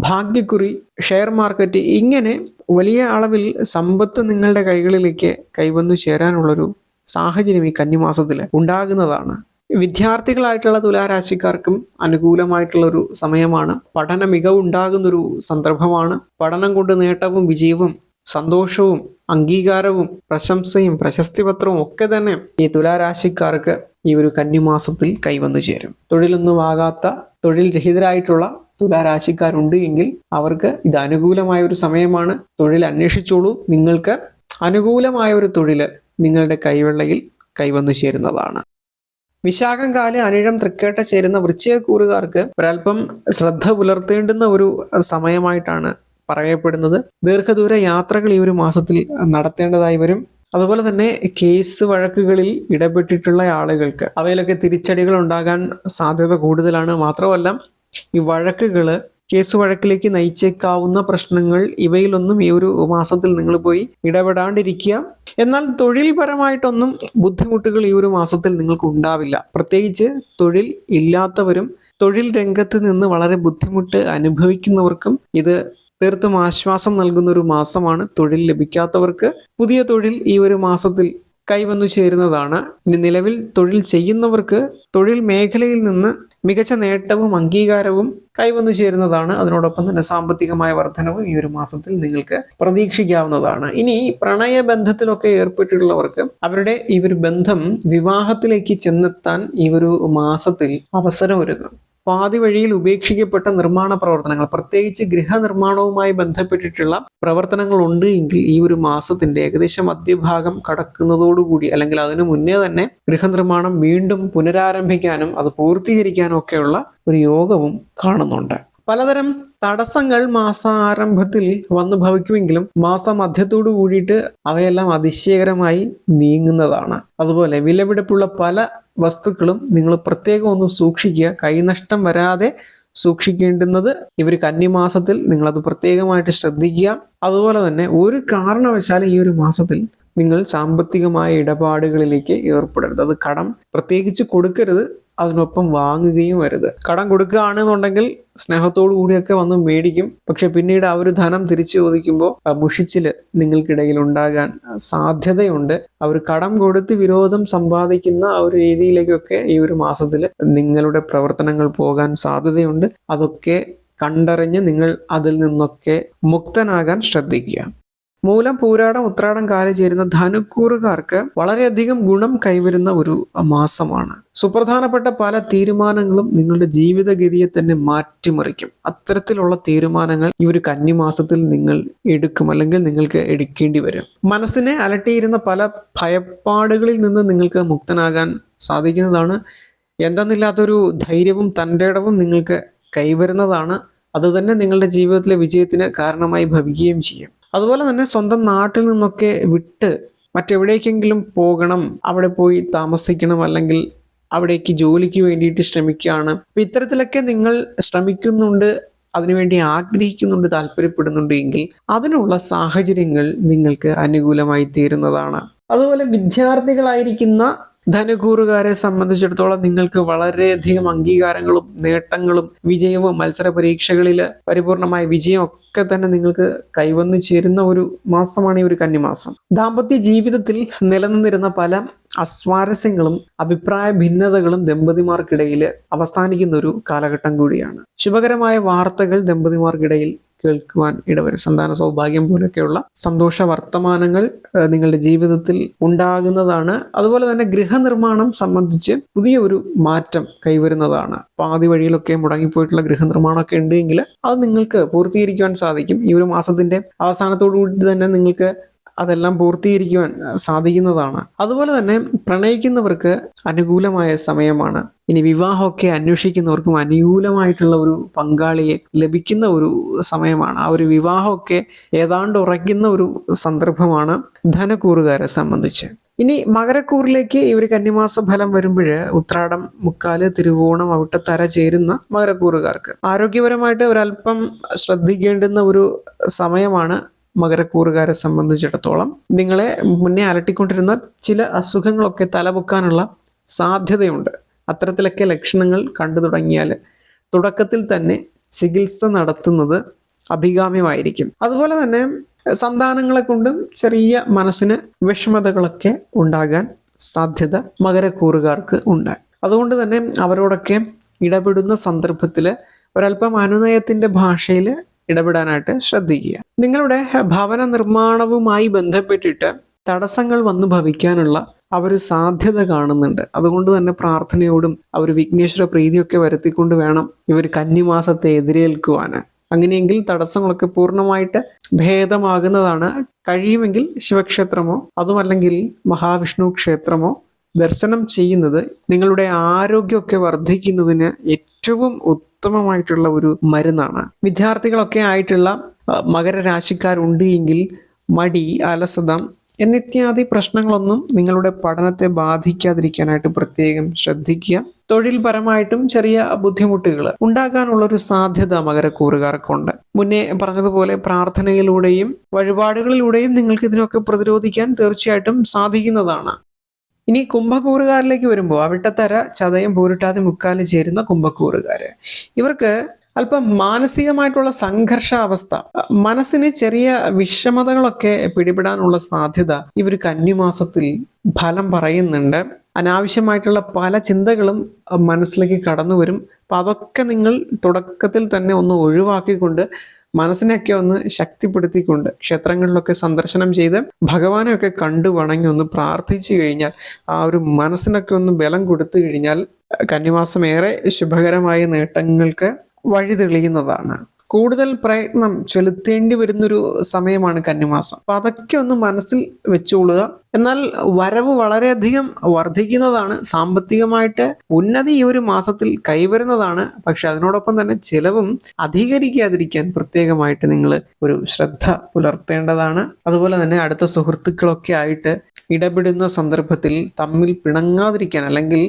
ഭാഗ്യക്കുറി ഷെയർ മാർക്കറ്റ് ഇങ്ങനെ വലിയ അളവിൽ സമ്പത്ത് നിങ്ങളുടെ കൈകളിലേക്ക് കൈവന്നു ചേരാനുള്ളൊരു സാഹചര്യം ഈ കന്നിമാസത്തിൽ ഉണ്ടാകുന്നതാണ്. വിദ്യാർത്ഥികളായിട്ടുള്ള തുലാരാശിക്കാർക്കും അനുകൂലമായിട്ടുള്ള ഒരു സമയമാണ്. പഠന മികവ് ഉണ്ടാകുന്നൊരു സന്ദർഭമാണ്. പഠനം കൊണ്ട് നേട്ടവും വിജയവും സന്തോഷവും അംഗീകാരവും പ്രശംസയും പ്രശസ്തിപത്രവും ഒക്കെ തന്നെ ഈ തുലാരാശിക്കാർക്ക് ഈ ഒരു കന്നിമാസത്തിൽ കൈവന്നു ചേരും. തൊഴിലൊന്നും ആകാത്ത തൊഴിൽ രഹിതരായിട്ടുള്ള തുലാരാശിക്കാരുണ്ട് എങ്കിൽ അവർക്ക് ഇത് അനുകൂലമായ ഒരു സമയമാണ്. തൊഴിൽ അന്വേഷിച്ചോളൂ. നിങ്ങൾക്ക് അനുകൂലമായ ഒരു തൊഴിൽ നിങ്ങളുടെ കൈവെള്ളയിൽ കൈവന്നു ചേരുന്നതാണ്. വിശാഖം കാൽ അനിഴം തൃക്കേട്ട ചേരുന്ന വൃശ്ചികക്കൂറുകാർക്ക് ഒരൽപ്പം ശ്രദ്ധ പുലർത്തേണ്ടുന്ന ഒരു സമയമായിട്ടാണ് പറയപ്പെടുന്നത്. ദീർഘദൂര യാത്രകൾ ഈ ഒരു മാസത്തിൽ നടത്തേണ്ടതായി വരും. അതുപോലെ തന്നെ കേസ് വഴക്കുകളിൽ ഇടപെട്ടിട്ടുള്ള ആളുകൾക്ക് അവയിലൊക്കെ തിരിച്ചടികൾ ഉണ്ടാകാൻ സാധ്യത കൂടുതലാണ്. മാത്രമല്ല ഈ വഴക്കുകൾ കേസ് വഴക്കിലേക്ക് നയിച്ചേക്കാവുന്ന പ്രശ്നങ്ങൾ ഇവയിലൊന്നും ഈ ഒരു മാസത്തിൽ നിങ്ങൾ പോയി ഇടപെടാണ്ടിരിക്കുക. എന്നാൽ തൊഴിൽപരമായിട്ടൊന്നും ബുദ്ധിമുട്ടുകൾ ഈ ഒരു മാസത്തിൽ നിങ്ങൾക്ക് ഉണ്ടാവില്ല. പ്രത്യേകിച്ച് തൊഴിൽ ഇല്ലാത്തവരും തൊഴിൽ രംഗത്ത് നിന്ന് വളരെ ബുദ്ധിമുട്ട് അനുഭവിക്കുന്നവർക്കും ഇത് തീർത്തും ആശ്വാസം നൽകുന്ന ഒരു മാസമാണ്. തൊഴിൽ ലഭിക്കാത്തവർക്ക് പുതിയ തൊഴിൽ ഈ ഒരു മാസത്തിൽ കൈവന്നു ചേരുന്നതാണ്. ഇനി നിലവിൽ തൊഴിൽ ചെയ്യുന്നവർക്ക് തൊഴിൽ മേഖലയിൽ നിന്ന് മികച്ച നേട്ടവും അംഗീകാരവും കൈവന്നു ചേരുന്നതാണ്. അതിനോടൊപ്പം തന്നെ സാമ്പത്തികമായ വർധനവും ഈ ഒരു മാസത്തിൽ നിങ്ങൾക്ക് പ്രതീക്ഷിക്കാവുന്നതാണ്. ഇനി പ്രണയബന്ധത്തിലൊക്കെ ഏർപ്പെട്ടിട്ടുള്ളവർക്ക് അവരുടെ ഈ ഒരു ബന്ധം വിവാഹത്തിലേക്ക് ചെന്നെത്താൻ ഈ ഒരു മാസത്തിൽ അവസരം ഒരുങ്ങും. പാതി വഴിയിൽ ഉപേക്ഷിക്കപ്പെട്ട നിർമ്മാണ പ്രവർത്തനങ്ങൾ പ്രത്യേകിച്ച് ഗൃഹനിർമ്മാണവുമായി ബന്ധപ്പെട്ടിട്ടുള്ള പ്രവർത്തനങ്ങൾ ഉണ്ട് എങ്കിൽ ഈ ഒരു മാസത്തിന്റെ ഏകദേശം മധ്യഭാഗം കടക്കുന്നതോടുകൂടി അല്ലെങ്കിൽ അതിനു മുന്നേ തന്നെ ഗൃഹനിർമ്മാണം വീണ്ടും പുനരാരംഭിക്കാനും അത് പൂർത്തീകരിക്കാനും ഒക്കെയുള്ള ഒരു യോഗവും കാണുന്നുണ്ട്. പലതരം തടസ്സങ്ങൾ മാസാരംഭത്തിൽ വന്നു ഭവിക്കുമെങ്കിലും മാസമധ്യത്തോടു കൂടിയിട്ട് അവയെല്ലാം അതിശയകരമായി നീങ്ങുന്നതാണ്. അതുപോലെ വിലപിടിപ്പുള്ള പല വസ്തുക്കളും നിങ്ങൾ പ്രത്യേകം ഒന്ന് സൂക്ഷിക്കുക. കൈനഷ്ടം വരാതെ സൂക്ഷിക്കേണ്ടുന്നത് ഇവർ കന്നിമാസത്തിൽ നിങ്ങളത് പ്രത്യേകമായിട്ട് ശ്രദ്ധിക്കുക. അതുപോലെ തന്നെ ഒരു കാരണവശാലും ഈ ഒരു മാസത്തിൽ നിങ്ങൾ സാമ്പത്തികമായ ഇടപാടുകളിലേക്ക് ഏർപ്പെടരുത്. അത് കടം പ്രത്യേകിച്ച് കൊടുക്കരുത്. അതിനൊപ്പം വാങ്ങുകയും വരുത് കടം കൊടുക്കുകയാണെന്നുണ്ടെങ്കിൽ സ്നേഹത്തോടു കൂടിയൊക്കെ വന്ന് മേടിക്കും. പക്ഷെ പിന്നീട് ആ ഒരു ധനം തിരിച്ചു ചോദിക്കുമ്പോൾ മുഷിച്ചിൽ നിങ്ങൾക്കിടയിൽ ഉണ്ടാകാൻ സാധ്യതയുണ്ട്. അവർ കടം കൊടുത്ത് വിരോധം സമ്പാദിക്കുന്ന ആ ഒരു രീതിയിലേക്കൊക്കെ ഈ ഒരു മാസത്തിൽ നിങ്ങളുടെ പ്രവർത്തനങ്ങൾ പോകാൻ സാധ്യതയുണ്ട്. അതൊക്കെ കണ്ടറിഞ്ഞ് നിങ്ങൾ അതിൽ നിന്നൊക്കെ മുക്തനാകാൻ ശ്രദ്ധിക്കുക. മൂലം പൂരാടം ഉത്രാടം കാലം ചേരുന്ന ധനുക്കൂറുകാർക്ക് വളരെയധികം ഗുണം കൈവരുന്ന ഒരു മാസമാണ്. സുപ്രധാനപ്പെട്ട പല തീരുമാനങ്ങളും നിങ്ങളുടെ ജീവിതഗതിയെ തന്നെ മാറ്റിമറിക്കും. അത്തരത്തിലുള്ള തീരുമാനങ്ങൾ ഈ ഒരു കന്നിമാസത്തിൽ നിങ്ങൾ എടുക്കും അല്ലെങ്കിൽ നിങ്ങൾക്ക് എടുക്കേണ്ടി വരും. മനസ്സിനെ അലട്ടിയിരുന്ന പല ഭയപ്പാടുകളിൽ നിന്ന് നിങ്ങൾക്ക് മുക്തനാകാൻ സാധിക്കുന്നതാണ്. എന്തെന്നില്ലാത്തൊരു ധൈര്യവും തന്റെ ഇടവും നിങ്ങൾക്ക് കൈവരുന്നതാണ്. അതുതന്നെ നിങ്ങളുടെ ജീവിതത്തിലെ വിജയത്തിന് കാരണമായി ഭവിക്കുകയും ചെയ്യും. അതുപോലെ തന്നെ സ്വന്തം നാട്ടിൽ നിന്നൊക്കെ വിട്ട് മറ്റെവിടേക്കെങ്കിലും പോകണം അവിടെ പോയി താമസിക്കണം അല്ലെങ്കിൽ അവിടേക്ക് ജോലിക്ക് വേണ്ടിയിട്ട് ശ്രമിക്കുകയാണ്. അപ്പം ഇത്തരത്തിലൊക്കെ നിങ്ങൾ ശ്രമിക്കുന്നുണ്ട് അതിനുവേണ്ടി ആഗ്രഹിക്കുന്നുണ്ട് താല്പര്യപ്പെടുന്നുണ്ട് എങ്കിൽ അതിനുള്ള സാഹചര്യങ്ങൾ നിങ്ങൾക്ക് അനുകൂലമായി തീരുന്നതാണ്. അതുപോലെ വിദ്യാർത്ഥികളായിരിക്കുന്ന ധനകൂറുകാരെ സംബന്ധിച്ചിടത്തോളം നിങ്ങൾക്ക് വളരെയധികം അംഗീകാരങ്ങളും നേട്ടങ്ങളും വിജയവും മത്സര പരീക്ഷകളിൽ പരിപൂർണമായ വിജയം ഒക്കെ തന്നെ നിങ്ങൾക്ക് കൈവന്നു ചേരുന്ന ഒരു മാസമാണ് ഈ ഒരു കന്നിമാസം. ദാമ്പത്യ ജീവിതത്തിൽ നിലനിന്നിരുന്ന പല അസ്വാരസ്യങ്ങളും അഭിപ്രായ ഭിന്നതകളും ദമ്പതിമാർക്കിടയിൽ അവസാനിക്കുന്ന ഒരു കാലഘട്ടം കൂടിയാണ്. ശുഭകരമായ വാർത്തകൾ ദമ്പതിമാർക്കിടയിൽ കേൾക്കുവാൻ ഇടവരും. സന്താന സൗഭാഗ്യം പോലെയൊക്കെയുള്ള സന്തോഷ വർത്തമാനങ്ങൾ നിങ്ങളുടെ ജീവിതത്തിൽ ഉണ്ടാകുന്നതാണ്. അതുപോലെ തന്നെ ഗൃഹനിർമ്മാണം സംബന്ധിച്ച് പുതിയ ഒരു മാറ്റം കൈവരുന്നതാണ്. പാതി വഴിയിലൊക്കെ മുടങ്ങിപ്പോയിട്ടുള്ള ഗൃഹനിർമ്മാണമൊക്കെ ഉണ്ടെങ്കിൽ അത് നിങ്ങൾക്ക് പൂർത്തീകരിക്കുവാൻ സാധിക്കും. ഈ ഒരു മാസത്തിന്റെ അവസാനത്തോടു കൂടി തന്നെ നിങ്ങൾക്ക് അതെല്ലാം പൂർത്തീകരിക്കുവാൻ സാധിക്കുന്നതാണ്. അതുപോലെ തന്നെ പ്രണയിക്കുന്നവർക്ക് അനുകൂലമായ സമയമാണ്. ഇനി വിവാഹമൊക്കെ അന്വേഷിക്കുന്നവർക്കും അനുകൂലമായിട്ടുള്ള ഒരു പങ്കാളിയെ ലഭിക്കുന്ന ഒരു സമയമാണ്. ആ ഒരു വിവാഹമൊക്കെ ഏതാണ്ട് ഉറയ്ക്കുന്ന ഒരു സന്ദർഭമാണ് ധനക്കൂറുകാരെ സംബന്ധിച്ച്. ഇനി മകരക്കൂറിലേക്ക് ഇവർ കന്നിമാസ ഫലം വരുമ്പോൾ ഉത്രാടം മുക്കാൽ തിരുവോണം അവിട്ടത്തര ചേരുന്ന മകരക്കൂറുകാർക്ക്. ആരോഗ്യപരമായിട്ട് ഒരല്പം ശ്രദ്ധിക്കേണ്ടുന്ന ഒരു സമയമാണ് മകരക്കൂറുകാരെ സംബന്ധിച്ചിടത്തോളം നിങ്ങളെ മുന്നേ അലട്ടിക്കൊണ്ടിരുന്ന ചില അസുഖങ്ങളൊക്കെ തലപൊക്കാനുള്ള സാധ്യതയുണ്ട്. അത്തരത്തിലൊക്കെ ലക്ഷണങ്ങൾ കണ്ടു തുടങ്ങിയാൽ തുടക്കത്തിൽ തന്നെ ചികിത്സ നടത്തുന്നത് അഭികാമ്യമായിരിക്കും. അതുപോലെ തന്നെ സന്താനങ്ങളെ കൊണ്ടും ചെറിയ മനസ്സിന് വിഷമതകളൊക്കെ ഉണ്ടാകാൻ സാധ്യത മകരക്കൂറുകാർക്ക് ഉണ്ട്. അതുകൊണ്ട് തന്നെ അവരോടൊക്കെ ഇടപെടുന്ന സന്ദർഭത്തിൽ ഒരല്പം അനുനയത്തിന്റെ ഭാഷയിൽ ഇടപെടാനായിട്ട് ശ്രദ്ധിക്കുക. നിങ്ങളുടെ ഭവന നിർമ്മാണവുമായി ബന്ധപ്പെട്ടിട്ട് തടസ്സങ്ങൾ വന്നു ഭവിക്കാനുള്ള ഒരു സാധ്യത കാണുന്നുണ്ട്. അതുകൊണ്ട് തന്നെ പ്രാർത്ഥനയോടും ഒരു വിഘ്നേശ്വര പ്രീതിയൊക്കെ വരുത്തിക്കൊണ്ട് വേണം ഇവർ കന്നിമാസത്തെ എതിരേൽക്കുവാൻ അങ്ങനെയെങ്കിൽ തടസ്സങ്ങളൊക്കെ പൂർണമായിട്ട് ഭേദമാകുന്നതാണ്. കഴിയുമെങ്കിൽ ശിവക്ഷേത്രമോ അതുമല്ലെങ്കിൽ മഹാവിഷ്ണു ക്ഷേത്രമോ ദർശനം ചെയ്യുന്നത് നിങ്ങളുടെ ആരോഗ്യമൊക്കെ വർദ്ധിക്കുന്നതിന് ഏറ്റവും ഉത്തമമായിട്ടുള്ള ഒരു മരുന്നാണ്. വിദ്യാർത്ഥികളൊക്കെ ആയിട്ടുള്ള മകരരാശിക്കാരുണ്ട് എങ്കിൽ മടി അലസത എന്നിത്യാദി പ്രശ്നങ്ങളൊന്നും നിങ്ങളുടെ പഠനത്തെ ബാധിക്കാതിരിക്കാനായിട്ട് പ്രത്യേകം ശ്രദ്ധിക്കുക. തൊഴിൽപരമായിട്ടും ചെറിയ ബുദ്ധിമുട്ടുകൾ ഉണ്ടാകാനുള്ള ഒരു സാധ്യത മകരക്കൂറുകാർക്കുണ്ട്. മുന്നേ പറഞ്ഞതുപോലെ പ്രാർത്ഥനയിലൂടെയും വഴിപാടുകളിലൂടെയും നിങ്ങൾക്ക് ഇതിനൊക്കെ പ്രതിരോധിക്കാൻ തീർച്ചയായിട്ടും സാധിക്കുന്നതാണ്. ഇനി കുംഭക്കൂറുകാരിലേക്ക് വരുമ്പോൾ അവിട്ടത്തര ചതയം പൂരിട്ടാതെ മുക്കാൽ ചേരുന്ന കുംഭക്കൂറുകാർ ഇവർക്ക് അല്പം മാനസികമായിട്ടുള്ള സംഘർഷാവസ്ഥ മനസ്സിന് ചെറിയ വിഷമതകളൊക്കെ പിടിപെടാനുള്ള സാധ്യത ഇവർ കന്നിമാസത്തിൽ ഫലം പറയുന്നുണ്ട്. അനാവശ്യമായിട്ടുള്ള പല ചിന്തകളും മനസ്സിലേക്ക് കടന്നു വരും അപ്പം അതൊക്കെ നിങ്ങൾ തുടക്കത്തിൽ തന്നെ ഒന്ന് ഒഴിവാക്കിക്കൊണ്ട് മനസ്സിനെയൊക്കെ ഒന്ന് ശക്തിപ്പെടുത്തിക്കൊണ്ട് ക്ഷേത്രങ്ങളിലൊക്കെ സന്ദർശനം ചെയ്ത് ഭഗവാനെയൊക്കെ കണ്ടു വണങ്ങി ഒന്ന് പ്രാർത്ഥിച്ചു കഴിഞ്ഞാൽ ആ ഒരു മനസ്സിനൊക്കെ ഒന്ന് ബലം കൊടുത്തു കഴിഞ്ഞാൽ കന്നിമാസം ഏറെ ശുഭകരമായ നേട്ടങ്ങൾക്ക് വഴി തെളിയുന്നതാണ്. കൂടുതൽ പ്രയത്നം ചെലുത്തേണ്ടി വരുന്നൊരു സമയമാണ് കന്നിമാസം. അപ്പൊ അതൊക്കെ ഒന്ന് മനസ്സിൽ വെച്ചുകൊള്ളുക. എന്നാൽ വരവ് വളരെയധികം വർദ്ധിക്കുന്നതാണ്. സാമ്പത്തികമായിട്ട് ഉന്നതി ഈ ഒരു മാസത്തിൽ കൈവരുന്നതാണ്. പക്ഷെ അതിനോടൊപ്പം തന്നെ ചിലവും അധികരിക്കാതിരിക്കാൻ പ്രത്യേകമായിട്ട് നിങ്ങൾ ഒരു ശ്രദ്ധ പുലർത്തേണ്ടതാണ്. അതുപോലെ തന്നെ അടുത്ത സുഹൃത്തുക്കളൊക്കെ ആയിട്ട് ഇടപെടുന്ന സന്ദർഭത്തിൽ തമ്മിൽ പിണങ്ങാതിരിക്കാൻ അല്ലെങ്കിൽ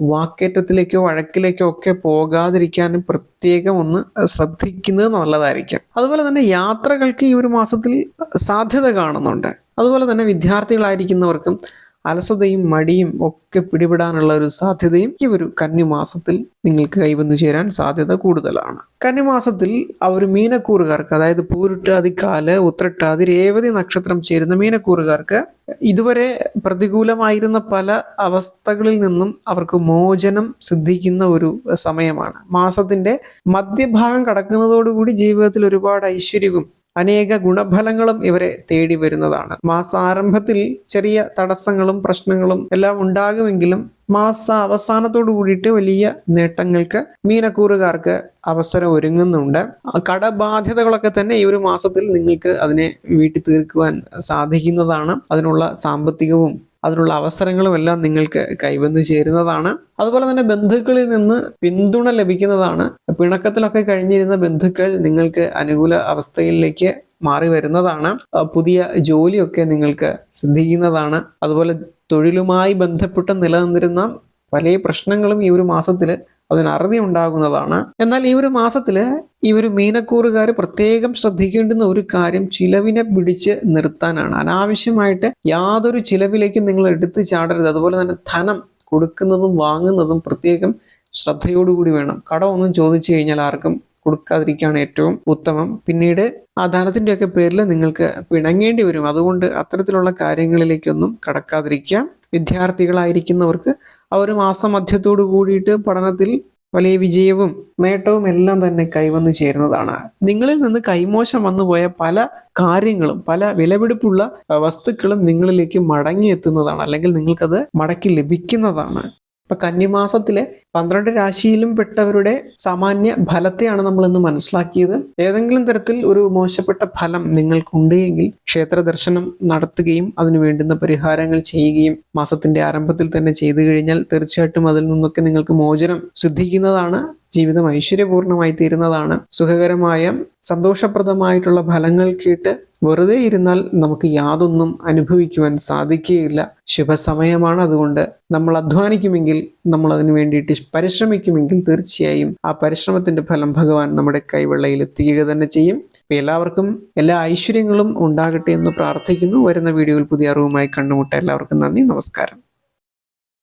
വാക്കേറ്റത്തിലേക്കോ വഴക്കിലേക്കോ ഒക്കെ പോകാതിരിക്കാനും പ്രത്യേകം ഒന്ന് ശ്രദ്ധിക്കുന്നത് നല്ലതായിരിക്കും. അതുപോലെ തന്നെ യാത്രകൾക്ക് ഈ ഒരു മാസത്തിൽ സാധ്യത കാണുന്നുണ്ട്. അതുപോലെ തന്നെ വിദ്യാർത്ഥികളായിരിക്കുന്നവർക്കും അലസതയും മടിയും ഒക്കെ പിടിപെടാനുള്ള ഒരു സാധ്യതയും ഈ ഒരു കന്നിമാസത്തിൽ നിങ്ങൾക്ക് കൈവന്നു ചേരാൻ സാധ്യത കൂടുതലാണ്. കന്നിമാസത്തിൽ ഒരു മീനക്കൂറുകാർക്ക് അതായത് പൂരുട്ടാതി കാൽ ഉത്രട്ടാതി രേവതി നക്ഷത്രം ചേരുന്ന മീനക്കൂറുകാർക്ക് ഇതുവരെ പ്രതികൂലമായിരുന്ന പല അവസ്ഥകളിൽ നിന്നും അവർക്ക് മോചനം സിദ്ധിക്കുന്ന ഒരു സമയമാണ്. മാസത്തിന്റെ മധ്യഭാഗം കടക്കുന്നതോടുകൂടി ജീവിതത്തിൽ ഒരുപാട് ഐശ്വര്യവും അനേക ഗുണഫലങ്ങളും ഇവരെ തേടി വരുന്നതാണ്. മാസാരംഭത്തിൽ ചെറിയ തടസ്സങ്ങളും പ്രശ്നങ്ങളും എല്ലാം ഉണ്ടാകുമെങ്കിലും മാസ അവസാനത്തോടു കൂടിയിട്ട് വലിയ നേട്ടങ്ങൾക്ക് മീനക്കൂറുകാർക്ക് അവസരം ഒരുങ്ങുന്നുണ്ട്. കടബാധ്യതകളൊക്കെ തന്നെ ഈ ഒരു മാസത്തിൽ നിങ്ങൾക്ക് അതിനെ വീട്ടി തീർക്കുവാൻ സാധിക്കുന്നതാണ്. അതിനുള്ള സാമ്പത്തികവും അതിനുള്ള അവസരങ്ങളും എല്ലാം നിങ്ങൾക്ക് കൈവന്നു ചേരുന്നതാണ്. അതുപോലെ തന്നെ ബന്ധുക്കളിൽ നിന്ന് പിന്തുണ ലഭിക്കുന്നതാണ്. പിണക്കത്തിലൊക്കെ കഴിഞ്ഞിരുന്ന ബന്ധുക്കൾ നിങ്ങൾക്ക് അനുകൂല അവസ്ഥയിലേക്ക് മാറി വരുന്നതാണ്. പുതിയ ജോലിയൊക്കെ നിങ്ങൾക്ക് സിദ്ധിക്കുന്നതാണ്. അതുപോലെ തൊഴിലുമായി ബന്ധപ്പെട്ട് നിലനിന്നിരുന്ന പല പ്രശ്നങ്ങളും ഈ ഒരു മാസത്തിൽ അതിന് അറുതി ഉണ്ടാകുന്നതാണ്. എന്നാൽ ഈ ഒരു മാസത്തിൽ ഈ ഒരു മീനക്കൂറുകാർ പ്രത്യേകം ശ്രദ്ധിക്കേണ്ടുന്ന ഒരു കാര്യം ചിലവിനെ പിടിച്ച് നിർത്താനാണ്. അനാവശ്യമായിട്ട് യാതൊരു ചിലവിലേക്കും നിങ്ങൾ എടുത്തു ചാടരുത്. അതുപോലെ തന്നെ ധനം കൊടുക്കുന്നതും വാങ്ങുന്നതും പ്രത്യേകം ശ്രദ്ധയോടുകൂടി വേണം. കടമൊന്നും ചോദിച്ചു കഴിഞ്ഞാൽ ആർക്കും കൊടുക്കാതിരിക്കുകയാണ് ഏറ്റവും ഉത്തമം. പിന്നീട് ആ ധനത്തിന്റെയൊക്കെ പേരിൽ നിങ്ങൾക്ക് പിണങ്ങേണ്ടി വരും. അതുകൊണ്ട് അത്തരത്തിലുള്ള കാര്യങ്ങളിലേക്കൊന്നും കടക്കാതിരിക്കുക വിദ്യാർത്ഥികളായിരിക്കുന്നവർക്ക് ആ ഒരു മാസമധ്യത്തോടു കൂടിയിട്ട് പഠനത്തിൽ വലിയ വിജയവും നേട്ടവും എല്ലാം തന്നെ കൈവന്നു ചേരുന്നതാണ്. നിങ്ങളിൽ നിന്ന് കൈമോശം വന്നുപോയ പല കാര്യങ്ങളും പല വിലപിടിപ്പുള്ള വസ്തുക്കളും നിങ്ങളിലേക്ക് മടങ്ങി എത്തുന്നതാണ് അല്ലെങ്കിൽ നിങ്ങൾക്കത് മടക്കി ലഭിക്കുന്നതാണ്. ഇപ്പൊ കന്നിമാസത്തിലെ പന്ത്രണ്ട് രാശിയിലും പെട്ടവരുടെ സാമാന്യ ഫലത്തെയാണ് നമ്മൾ ഇന്ന് മനസ്സിലാക്കിയത്. ഏതെങ്കിലും തരത്തിൽ ഒരു മോശപ്പെട്ട ഫലം നിങ്ങൾക്കുണ്ട് എങ്കിൽ ക്ഷേത്ര ദർശനം നടത്തുകയും അതിന് വേണ്ടുന്ന പരിഹാരങ്ങൾ ചെയ്യുകയും മാസത്തിന്റെ ആരംഭത്തിൽ തന്നെ ചെയ്തു കഴിഞ്ഞാൽ തീർച്ചയായിട്ടും അതിൽ നിന്നൊക്കെ നിങ്ങൾക്ക് മോചനം സിദ്ധിക്കുന്നതാണ് ജീവിതം ഐശ്വര്യപൂർണമായി തീരുന്നതാണ്. സുഖകരമായ സന്തോഷപ്രദമായിട്ടുള്ള ഫലങ്ങൾ കേട്ട് വെറുതെ ഇരുന്നാൽ നമുക്ക് യാതൊന്നും അനുഭവിക്കുവാൻ സാധിക്കുകയില്ല. ശുഭസമയമാണ് അതുകൊണ്ട് നമ്മൾ അധ്വാനിക്കുമെങ്കിൽ നമ്മൾ അതിനു വേണ്ടിയിട്ട് പരിശ്രമിക്കുമെങ്കിൽ തീർച്ചയായും ആ പരിശ്രമത്തിന്റെ ഫലം ഭഗവാൻ നമ്മുടെ കൈവെള്ളയിൽ എത്തിക്കുക തന്നെ ചെയ്യും. എല്ലാവർക്കും എല്ലാ ഐശ്വര്യങ്ങളും ഉണ്ടാകട്ടെ എന്ന് പ്രാർത്ഥിക്കുന്നു. വരുന്ന വീഡിയോയിൽ പുതിയ അറിവുമായി കണ്ടുമുട്ട എല്ലാവർക്കും നന്ദി. നമസ്കാരം.